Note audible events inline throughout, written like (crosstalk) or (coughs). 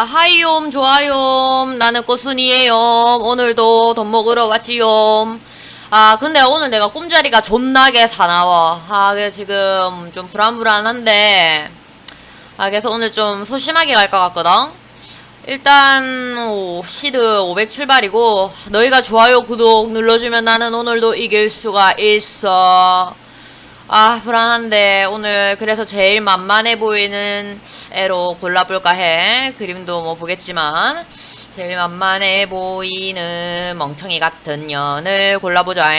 자, 하이옴, 좋아요. 나는 꽃순이에요. 오늘도 돈 먹으러 왔지요. 아, 근데 오늘 내가 꿈자리가 존나게 사나워. 아, 그래, 지금 좀 불안불안한데. 아, 그래서 오늘 좀 소심하게 갈 것 같거든. 일단, 오, 시드 500 출발이고, 너희가 좋아요, 구독 눌러주면 나는 오늘도 이길 수가 있어. 아, 불안한데, 오늘 그래서 제일 만만해 보이는 애로 골라볼까 해. 그림도 뭐 보겠지만, 제일 만만해 보이는 멍청이 같은 년을 골라보자.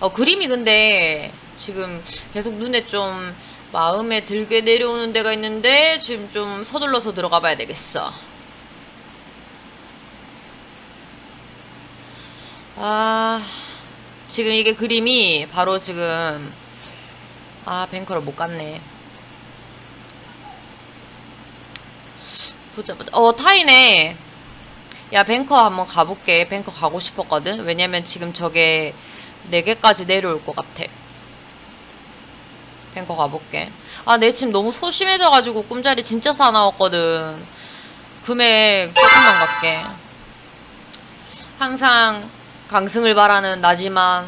어, 그림이 근데, 지금 계속 눈에 좀 마음에 들게 내려오는 데가 있는데, 지금 좀 서둘러서 들어가 봐야 되겠어. 아, 지금 이게 그림이 바로 지금 아 뱅커를 못 갔네. 보자 보자. 어 타이네. 야 뱅커 한번 가볼게. 뱅커 가고 싶었거든. 왜냐면 지금 저게 4개까지 내려올 것 같아. 뱅커 가볼게. 아, 내 지금 너무 소심해져가지고 꿈자리 진짜 사나웠거든. 금액 조금만 갈게. 항상 강승을 바라는 나지만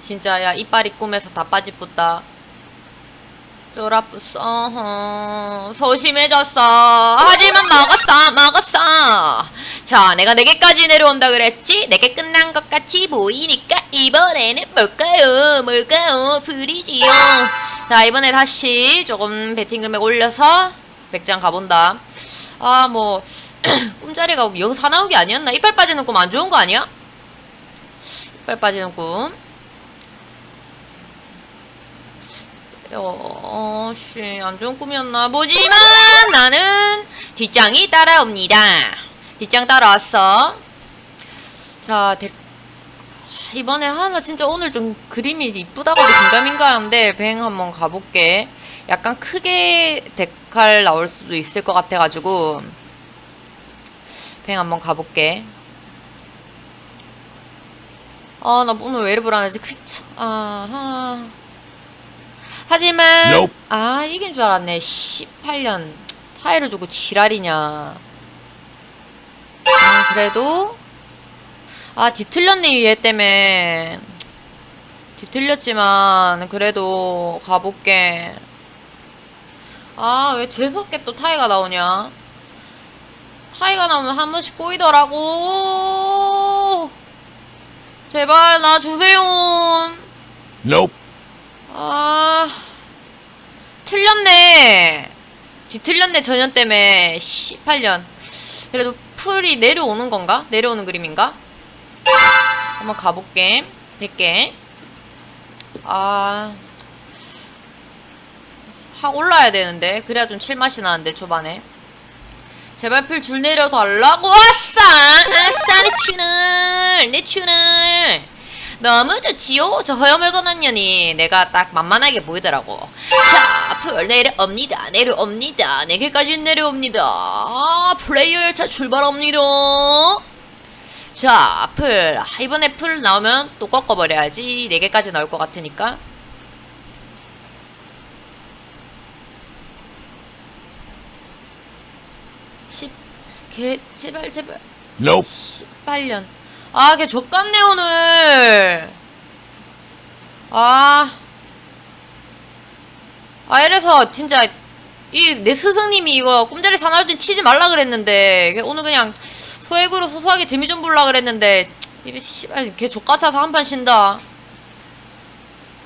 진짜 야 이빨이 꿈에서 다 빠지뿌다. 쫄아뿌어 어허, 소심해졌어. 하지만 먹었어 먹었어. 자 내가 4개까지 내려온다 그랬지? 4개 끝난 것 같이 보이니까 이번에는 뭘까요 뭘까요 프리지요. 자 이번에 다시 조금 베팅 금액 올려서 100장 가본다. 아뭐 (coughs) 꿈자리가 영 사나운 게 아니었나? 이빨 빠지는 꿈 안 좋은 거 아니야? 이빨 빠지는 꿈. 어, 씨, 안 좋은 꿈이었나? 보지만 나는 뒷장이 따라옵니다. 뒷장 따라왔어. 자, 데... 이번에 하나 진짜 오늘 좀 그림이 이쁘다고도 긴가민가 한데 뱅 한번 가볼게. 약간 크게 데칼 나올 수도 있을 것 같아가지고 뱅 한번 가볼게. 아, 나 오늘 왜 이리 불안하지? 그쵸. 아하. 하지만, Nope. 아, 이긴 줄 알았네. 18년. 타이를 주고 지랄이냐. 아, 그래도, 아, 뒤틀렸네, 얘 때문에. 뒤틀렸지만, 그래도 가볼게. 아, 왜 재수없게 또 타이가 나오냐? 타이가 나오면 한 번씩 꼬이더라고. 제발 나 주세요. Nope. 아 틀렸네. 뒤틀렸네 전년 때문에 18년. 그래도 풀이 내려오는 건가? 내려오는 그림인가? 한번 가볼게. 100개. 아. 확 올라야 되는데. 그래야 좀 칠맛이 나는데, 초반에. 제발 풀줄 내려 달라고? 아싸 아싸 내 튜널 내 튜널. 너무 좋지요 저 허여멀건한 년이 내가 딱 만만하게 보이더라고. 자풀 내려옵니다 내려옵니다 4개까지 내려옵니다. 아, 플레이어 열차 출발합니다. 자 풀. 이번에 풀 나오면 또 꺾어버려야지 4개까지 나올 것 같으니까 개, 제발 제발 Nope. 18년. 아, 걔 족같네, 오늘. 아. 아, 이래서, 진짜, 이, 내 스승님이 이거 꿈자리 사나울 땐 치지 말라 그랬는데, 걔 오늘 그냥 소액으로 소소하게 재미 좀 볼라 그랬는데, 이게 씨발, 걔 족같아서 한 판 신다.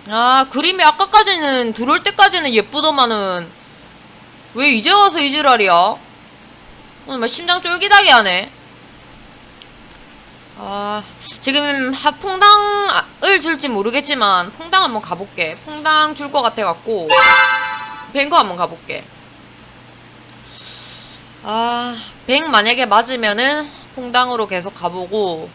아, 그림이 아까까지는, 들어올 때까지는 예쁘더만은, 왜 이제 와서 이 지랄이야? 오늘 막 심장 쫄깃하게 하네. 아, 지금 하, 퐁당을 줄지 모르겠지만 퐁당 한번 가볼게. 퐁당 줄 것 같아갖고 뱅거 한번 가볼게. 아, 뱅 만약에 맞으면은 퐁당으로 계속 가보고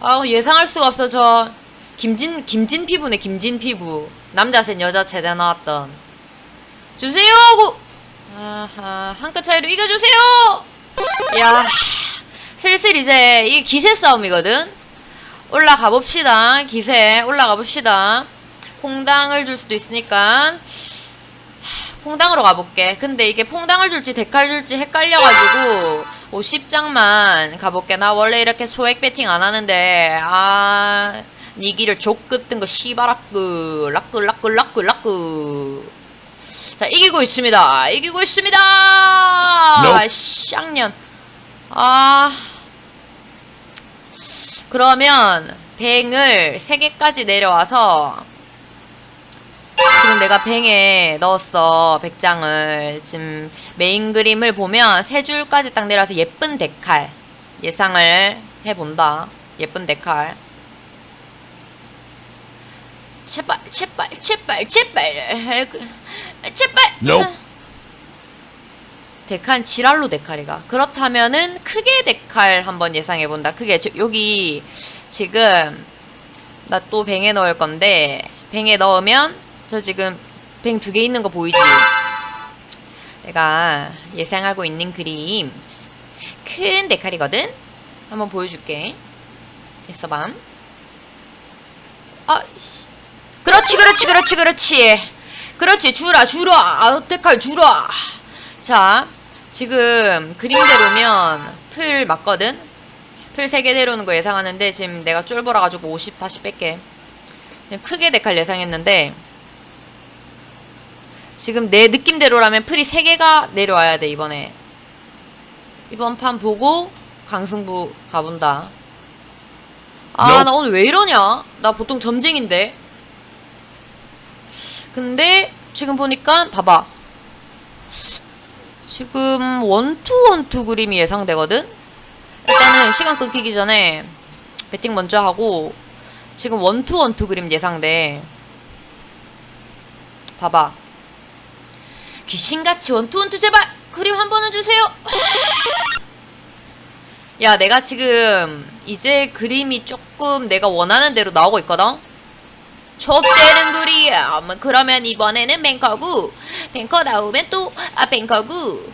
아, 예상할 수가 없어 저 김진 김진 피부네 김진 피부 남자 셋 여자 셋에 나왔던 주세요 구 아하 한 끗 차이로 이겨 주세요 야 슬슬 이제 이게 기세 싸움이거든. 올라가 봅시다. 기세 올라가 봅시다. 퐁당을 줄 수도 있으니까 퐁당으로 가볼게. 근데 이게 퐁당을 줄지 데칼 줄지 헷갈려가지고 50장만 가볼게. 나 원래 이렇게 소액 배팅 안 하는데 아 니기를 족급 뜬거 씨바라끄 라끄 라끄 라끄 라끄 자 이기고 있습니다. 이기고 있습니다. Nope. 쌍년. 아 그러면 뱅을 3개까지 내려와서 지금 내가 뱅에 넣었어 100장을 지금 메인 그림을 보면 세 줄까지 딱 내려와서 예쁜 데칼 예상을 해본다 예쁜 데칼 제발 제발 제발 제발. 제발. Nope. 데칼 지랄로 데칼이가. 그렇다면은 크게 데칼 한번 예상해 본다. 크게 저- 여기 지금 나 또 뱅에 넣을 건데 뱅에 넣으면 저 지금 뱅 두 개 있는 거 보이지? 내가 예상하고 있는 그림. 큰 데칼이거든? 한번 보여줄게. 됐어 밤. 아 씨. 그렇지 그렇지 그렇지 그렇지. 그렇지 주라 주라. 아 데칼 주라. 자 지금 그림대로면 풀 맞거든? 풀 3개 내려오는 거 예상하는데 지금 내가 쫄보라 가지고 50 다시 뺄게. 그냥 크게 데칼 예상했는데 지금 내 느낌대로라면 풀이 3개가 내려와야 돼 이번에. 이번 판 보고 강승부 가본다. 아. 나 오늘 왜 이러냐? 나 보통 점쟁인데 근데 지금 보니까 봐봐. 지금 원투 원투 그림이 예상되거든? 일단은 시간 끊기기 전에 배팅 먼저 하고 지금 원투 원투 그림 예상돼. 봐봐. 귀신같이 원투 원투 제발! 그림 한 번은 주세요! (laughs) 야 내가 지금 이제 그림이 조금 내가 원하는 대로 나오고 있거든 좁되는 그림 그러면 이번에는 뱅커고 뱅커 나오면 또 아 뱅커고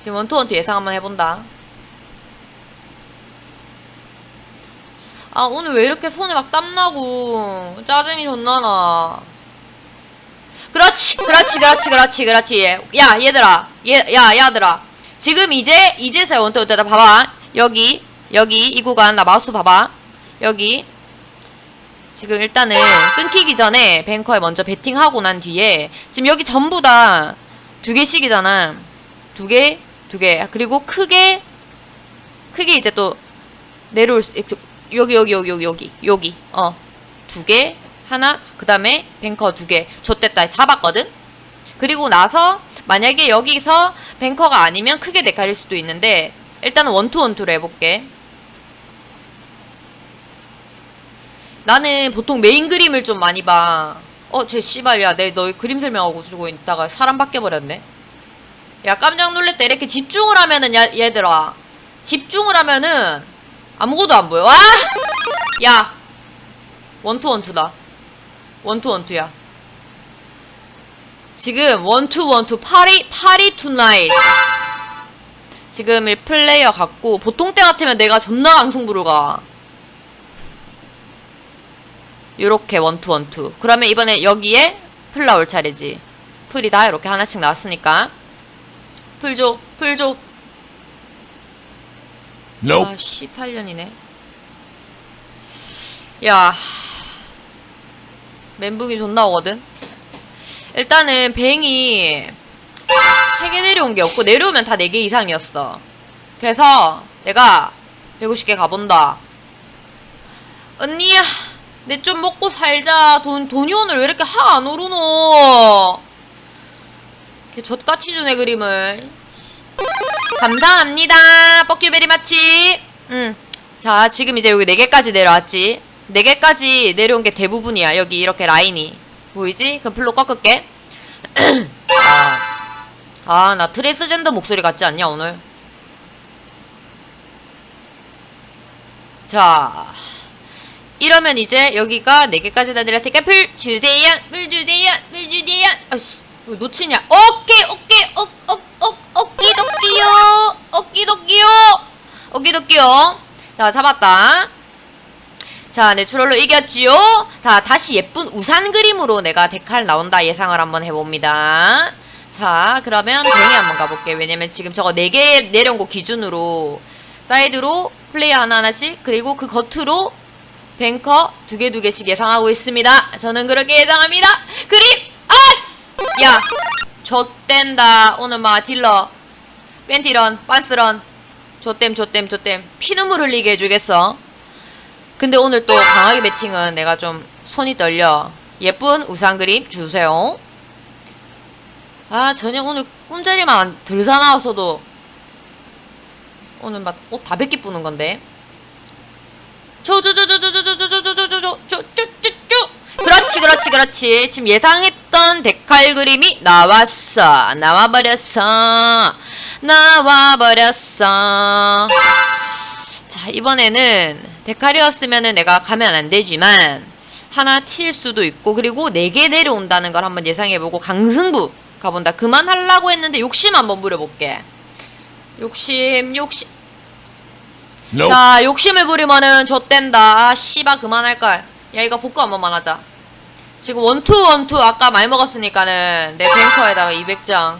지금 원투 원투 예상 한번 해본다. 아 오늘 왜 이렇게 손에 막 땀나고. 짜증이 존나 나. 그렇지 그렇지 그렇지 그렇지 그렇지. 야 얘들아. 얘, 야 야들아. 지금 이제 이제서야 원투 원투다 봐봐. 여기 여기 이 구간 나 마우스 봐봐. 여기 지금 일단은 끊기기 전에 뱅커에 먼저 베팅하고 난 뒤에 지금 여기 전부 다 두 개씩이잖아. 두 개, 두 개. 그리고 크게 크게 이제 또 내려올 수 여기 여기 여기 여기 여기 여기 어 두 개 하나 그다음에 뱅커 두 개 좆됐다 잡았거든. 그리고 나서 만약에 여기서 뱅커가 아니면 크게 내칼일 수도 있는데 일단은 원투 원투로 해볼게. 나는 보통 메인 그림을 좀 많이 봐. 어, 쟤 씨발, 야, 내 너 그림 설명하고 주고 있다가 사람 바뀌어버렸네. 야, 깜짝 놀랬다. 이렇게 집중을 하면은, 야, 얘들아. 집중을 하면은, 아무것도 안 보여. 와! 야! 원투 원투다. 원투 원투야. 지금 원투 원투 파리, 파리 투나잇. 지금 이 플레이어 같고, 보통 때 같으면 내가 존나 강승부를 가. 요렇게 원투 원투. 그러면 이번에 여기에 풀 나올 차례지. 풀이 다. 이렇게 하나씩 나왔으니까. 풀줘 풀줘 Nope. 아 18년이네. 야. 멘붕이 존나 오거든. 일단은 뱅이 3개 내려온 게 없고 내려오면 다 4개 이상이었어. 그래서 내가 150개 가본다. 언니야 내 좀 먹고 살자. 돈 돈이 오늘 왜 이렇게 하 안 오르노? 걔 젖같이 주네 그림을. 감사합니다. 뻑큐베리 마치 응자 지금 이제 여기 4개까지 내려왔지. 4개까지 내려온 게 대부분이야 여기 이렇게 라인이. 보이지? 그럼 풀로 꺾을게. (clears throat) 아나 트레이스젠더 목소리 같지 않냐 오늘? 자 이러면 이제 여기가 4개까지 다 내렸으니까 풀 주세요 풀 주세요 풀 주세요 아씨 왜 놓치냐 오케이 오케이 오, 오, 오, 오키도끼요 오키도끼요 오키도끼요 자 잡았다 자, 내추럴로 이겼지요? 다, 다시 예쁜 우산 그림으로 내가 데칼 나온다 예상을 한번 해봅니다. 자, 그러면 뱅이 한번 가볼게. 왜냐면 지금 저거 4개 내려온 거 기준으로 사이드로 플레이어 하나하나씩 그리고 그 겉으로 뱅커 두 개 두 개씩 예상하고 있습니다. 저는 그렇게 예상합니다. 그림 아스! 야, 좆된다. 오늘 막 딜러 팬티런 빤스런 좆댐 좆댐 좆댐 피눈물 흘리게 해주겠어. 근데 오늘 또 강하게 배팅은 내가 좀 손이 떨려. 예쁜 우산 그림 주세요. 아 저녁 오늘 꿈자리만 덜 사나왔어도 오늘 막 옷다 벗기 뿌는 건데. 쪼쪼쪼쪼쪼쪼쪼쪼쪼쪼쪼쪼쪼쪼 그렇지 그렇지 그렇지 지금 예상했던 데칼 그림이 나왔어 나와버렸어 나와버렸어 자 이번에는 데칼이었으면은 내가 가면 안 되지만 하나 튈 수도 있고 그리고 네 개 내려온다는 걸 한번 예상해보고 강승부 가본다 그만하려고 했는데 욕심 한번 부려볼게 욕심 욕심 Nope. 자 욕심을 부리면은 좆된다. 아 씨바 그만할걸. 야 이거 복구 한 번만 하자. 지금 원투 원투 아까 많이 먹었으니까는 내 뱅커에다가 200장.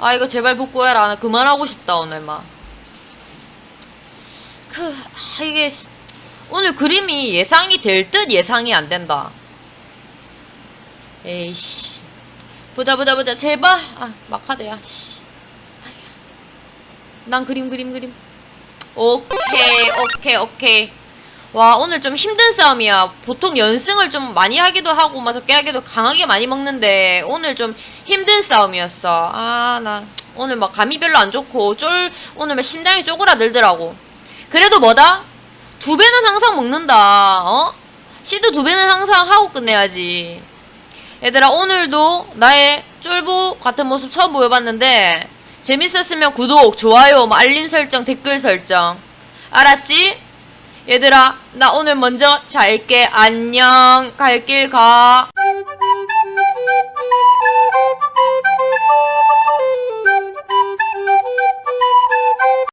아 이거 제발 복구해라. 나 그만하고 싶다 오늘 막그 아, 이게 씨- 오늘 그림이 예상이 될 듯 예상이 안 된다. 에이씨. 보자 보자 보자. 제발. 아 막하드야 씨. 난 그림 그림 그림 오케이 오케이 오케이. 와 오늘 좀 힘든 싸움이야. 보통 연승을 좀 많이 하기도 하고 막 적게 하기도 강하게 많이 먹는데 오늘 좀 힘든 싸움이었어. 아 나 오늘 막 감이 별로 안 좋고 쫄 오늘 막 심장이 쪼그라들더라고. 그래도 뭐다? 두 배는 항상 먹는다 어? 시드 두 배는 항상 하고 끝내야지. 얘들아 오늘도 나의 쫄보 같은 모습 처음 보여봤는데 재밌었으면 구독, 좋아요, 뭐 알림 설정, 댓글 설정. 알았지? 얘들아, 나 오늘 먼저 잘게. 안녕. 갈 길 가.